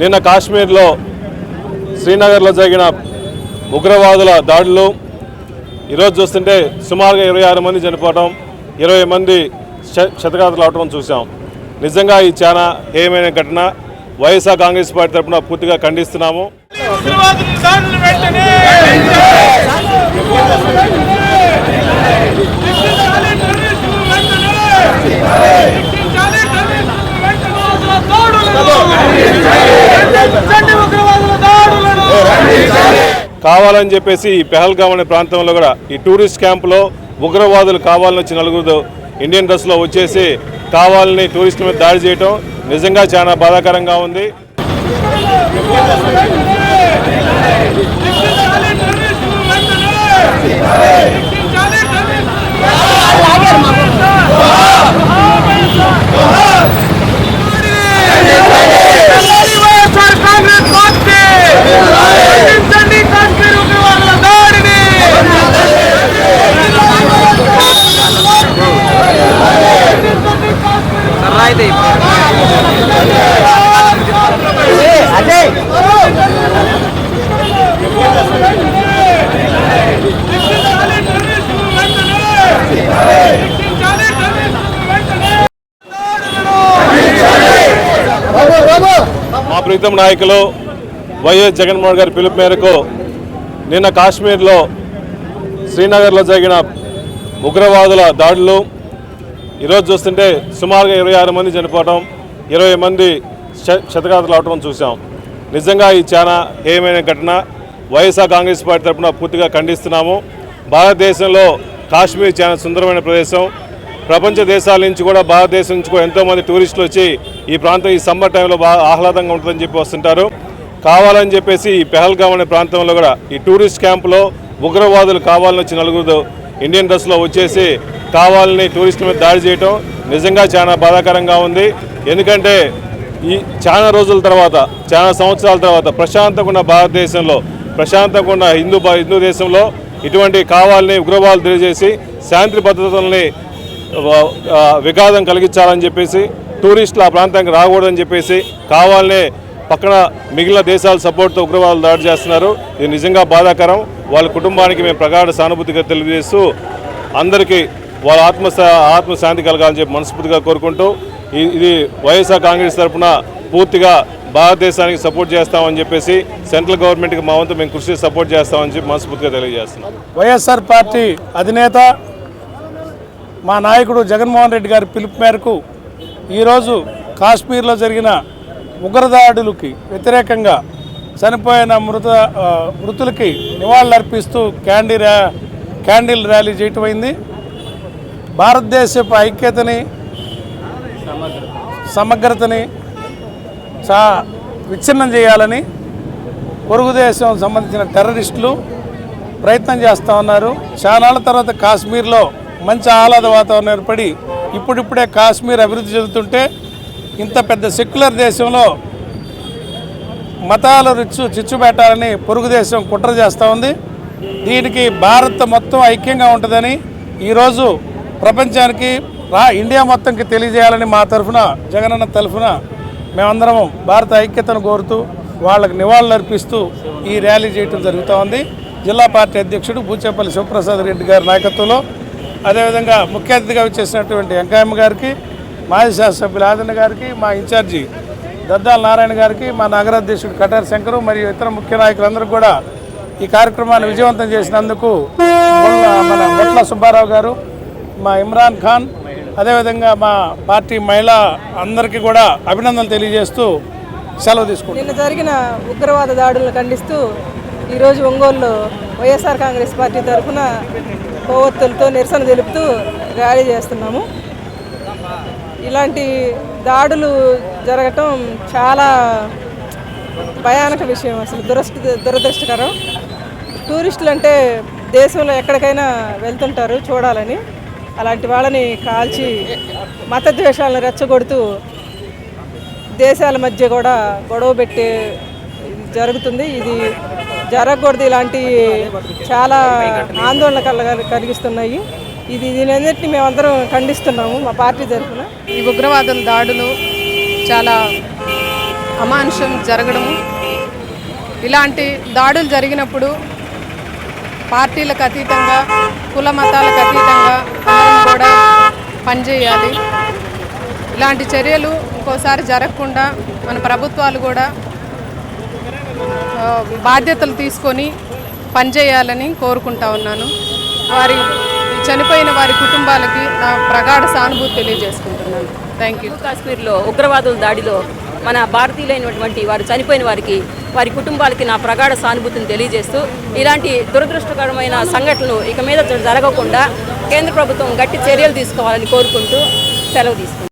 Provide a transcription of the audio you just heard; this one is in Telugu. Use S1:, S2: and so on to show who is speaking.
S1: నిన్న కాశ్మీర్లో శ్రీనగర్లో జరిగిన ఉగ్రవాదుల దాడులు. ఈరోజు చూస్తుంటే సుమారుగా ఇరవై ఆరు మంది చనిపోవడం ఇరవై మంది శ- క్షతగాతులు అవటం చూసాం నిజంగా ఈ చాలా హేయమైన ఘటన? వైఎస్ఆర్ కాంగ్రెస్ పార్టీ తరఫున పూర్తిగా ఖండిస్తున్నాము.
S2: వెంటనే శిక్షించాలి టెర్రరిస్టులు వెంటనే శిక్షించాలి టెర్రరిస్టులు వెంటనే ఉగ్రవాదుల దాడులను ఖండించండి ఉగ్రవాదుల దాడులను
S1: కావాలని చెప్పేసి ఈ పెహల్గాం అనే ప్రాంతంలో కూడా ఈ టూరిస్ట్ క్యాంపులో ఉగ్రవాదులు కావాలని వచ్చి నలుగురు ఇండియన్ డ్రెస్లో వచ్చేసి కావాలని టూరిస్టుల మీద దాడి చేయటం నిజంగా చాలా బాధాకరంగా ఉంది
S2: శిక్షించాలి టెర్రరిస్టులు వెంటనే శిక్షించాలి వైఎస్ఆర్ కాంగ్రెస్ పార్టీ ఖండించండి కాశ్మీర్ ఉగ్రవాదుల దాడిని శిక్షించాలి టెర్రరిస్టులు వెంటనే శిక్షించాలి టెర్రరిస్టులు వెంటనే
S1: మా ప్రీతం నాయకులు వైఎస్ జగన్మోహన్ గారి పిలుపు మేరకు నిన్న కాశ్మీర్లో శ్రీనగర్లో జరిగిన ఉగ్రవాదుల దాడులు. ఈరోజు చూస్తుంటే సుమారుగా ఇరవై ఆరు మంది చనిపోవడం ఇరవై మంది శ- క్షతగాతులు అవటం చూసాం నిజంగా ఈ చాలా హేయమైన ఘటన వైఎస్ఆర్ కాంగ్రెస్ పార్టీ తరఫున పూర్తిగా ఖండిస్తున్నాము. భారతదేశంలో కాశ్మీర్ చాలా సుందరమైన ప్రదేశం. ప్రపంచ దేశాల నుంచి కూడా భారతదేశం నుంచి కూడా ఎంతోమంది టూరిస్టులు వచ్చి ఈ ప్రాంతం ఈ సమ్మర్ టైంలో బాగా ఆహ్లాదంగా ఉంటుందని చెప్పి వస్తుంటారు. కావాలని చెప్పేసి ఈ పెహల్గాం అనే ప్రాంతంలో కూడా ఈ టూరిస్ట్ క్యాంపులో ఉగ్రవాదులు కావాలని వచ్చి నలుగురు ఇండియన్ డ్రెస్లో వచ్చేసి కావాలని టూరిస్టుల మీద దాడి చేయటం నిజంగా చాలా బాధాకరంగా ఉంది. ఎందుకంటే ఈ చాలా రోజుల తర్వాత చాలా సంవత్సరాల తర్వాత ప్రశాంతంగా ఉన్న భారతదేశంలో ప్రశాంతంగా ఉన్న హిందూ భా- హిందూ దేశంలో ఇటువంటి కావాలని ఉగ్రవాదులు తెలియజేసి శాంతి భద్రతల్ని విఘాతం కలిగించాలని చెప్పేసి టూరిస్టులు ఆ ప్రాంతానికి రాకూడదని చెప్పేసి కావాలనే పక్కన మిగిలిన దేశాల సపోర్ట్తో ఉగ్రవాదులు దాడి చేస్తున్నారు. ఇది నిజంగా బాధాకరం. వాళ్ళ కుటుంబానికి మేము ప్రగాఢ సానుభూతిగా తెలియజేస్తూ అందరికీ వాళ్ళ ఆత్మ ఆత్మశాంతి కలగాలని చెప్పి మనస్ఫూర్తిగా కోరుకుంటూ ఇది వైఎస్ఆర్ కాంగ్రెస్ తరఫున పూర్తిగా భారతదేశానికి సపోర్ట్ చేస్తామని చెప్పేసి సెంట్రల్ గవర్నమెంట్కి మా వంతు మేము కృషి సపోర్ట్ చేస్తామని చెప్పి మనస్ఫూర్తిగా తెలియజేస్తున్నాం.
S3: వైఎస్ఆర్ పార్టీ అధినేత మా నాయకుడు జగన్మోహన్ రెడ్డి గారి పిలుపు మేరకు ఈరోజు కాశ్మీర్లో జరిగిన ఉగ్రదాడులకి వ్యతిరేకంగా చనిపోయిన మృత మృతులకి నివాళులర్పిస్తూ క్యాండీ ర్యా క్యాండిల్ ర్యాలీ చేయటమైంది భారతదేశపు ఐక్యతని సమగ్రతని చా విచ్ఛిన్నం చేయాలని పొరుగు దేశం సంబంధించిన టెర్రరిస్టులు ప్రయత్నం చేస్తూ ఉన్నారు. చాలా తర్వాత కాశ్మీర్లో మంచి ఆహ్లాద వాతావరణం ఏర్పడి ఇప్పుడిప్పుడే కాశ్మీర్ అభివృద్ధి చెందుతుంటే ఇంత పెద్ద సెక్యులర్ దేశంలో మతాల రిచ్చు చిచ్చు పెట్టాలని పొరుగు దేశం కుట్ర చేస్తూ ఉంది. దీనికి భారత్ మొత్తం ఐక్యంగా ఉంటుందని ఈరోజు ప్రపంచానికి రా ఇండియా మొత్తంకి తెలియజేయాలని మా తరఫున జగనన్న తరఫున మేమందరం భారత ఐక్యతను కోరుతూ వాళ్ళకి నివాళులు అర్పిస్తూ ఈ ర్యాలీ చేయడం జరుగుతూ ఉంది. జిల్లా పార్టీ అధ్యక్షుడు బూచేపల్లి శివప్రసాద్ రెడ్డి గారి నాయకత్వంలో అదేవిధంగా ముఖ్య అతిథిగా వచ్చేసినటువంటి వెంకయ్యమ్మ గారికి మాజీ శాసనసభ్యులు ఆదరణ గారికి మా ఇన్ఛార్జి దద్దాల నారాయణ గారికి మా నగరాధ్యక్షుడు కటార్ శంకరు మరియు ఇతర ముఖ్య నాయకులందరూ కూడా ఈ కార్యక్రమాన్ని విజయవంతం చేసినందుకు మన బొట్ల సుబ్బారావు గారు మా ఇమ్రాన్ ఖాన్ అదేవిధంగా మా పార్టీ మహిళా అందరికీ కూడా అభినందనలు తెలియజేస్తూ సెలవు తీసుకుంటాం
S4: నిన్న జరిగిన ఉగ్రవాద దాడులను ఖండిస్తూ ఈరోజు ఒంగోలులో వైఎస్ఆర్ కాంగ్రెస్ పార్టీ తరఫున కొవ్వొత్తులతో నిరసన తెలుపుతూ ర్యాలీ చేస్తున్నాము. ఇలాంటి దాడులు జరగటం చాలా భయానక విషయం అసలు దురదృష్ట దురదృష్టకరం. టూరిస్టులు అంటే దేశంలో ఎక్కడికైనా వెళ్తుంటారు చూడాలని. అలాంటి వాళ్ళని కాల్చి మత ద్వేషాలను రెచ్చగొడుతూ దేశాల మధ్య కూడా గొడవ పెట్టే జరుగుతుంది. ఇది జరగకూడదు ఇలాంటి చాలా ఆందోళన కలగ కలిగిస్తున్నాయి. ఇది దీనన్నింటినీ మేమందరం ఖండిస్తున్నాము మా పార్టీ తరఫున.
S5: ఈ ఉగ్రవాదుల దాడులు చాలా అమానుషం జరగడము. ఇలాంటి దాడులు జరిగినప్పుడు పార్టీలకు అతీతంగా కుల మతాలకు అతీతంగా అందరం కూడా పనిచేయాలి. ఇలాంటి చర్యలు ఇంకోసారి జరగకుండా మన ప్రభుత్వాలు కూడా బాధ్యతలు తీసుకొని పనిచేయాలని కోరుకుంటా ఉన్నాను. వారి చనిపోయిన వారి కుటుంబాలకి నా ప్రగాఢ సానుభూతి తెలియజేసుకుంటున్నాను. థ్యాంక్ యూ
S6: కాశ్మీర్లో ఉగ్రవాదుల దాడిలో మన భారతీయులైనటువంటి వారు చనిపోయిన వారికి వారి కుటుంబాలకి నా ప్రగాఢ సానుభూతిని తెలియజేస్తూ ఇలాంటి దురదృష్టకరమైన సంఘటనలు ఇక మీద జరగకుండా కేంద్ర ప్రభుత్వం గట్టి చర్యలు తీసుకోవాలని కోరుకుంటూ సెలవు తీసుకుంటాను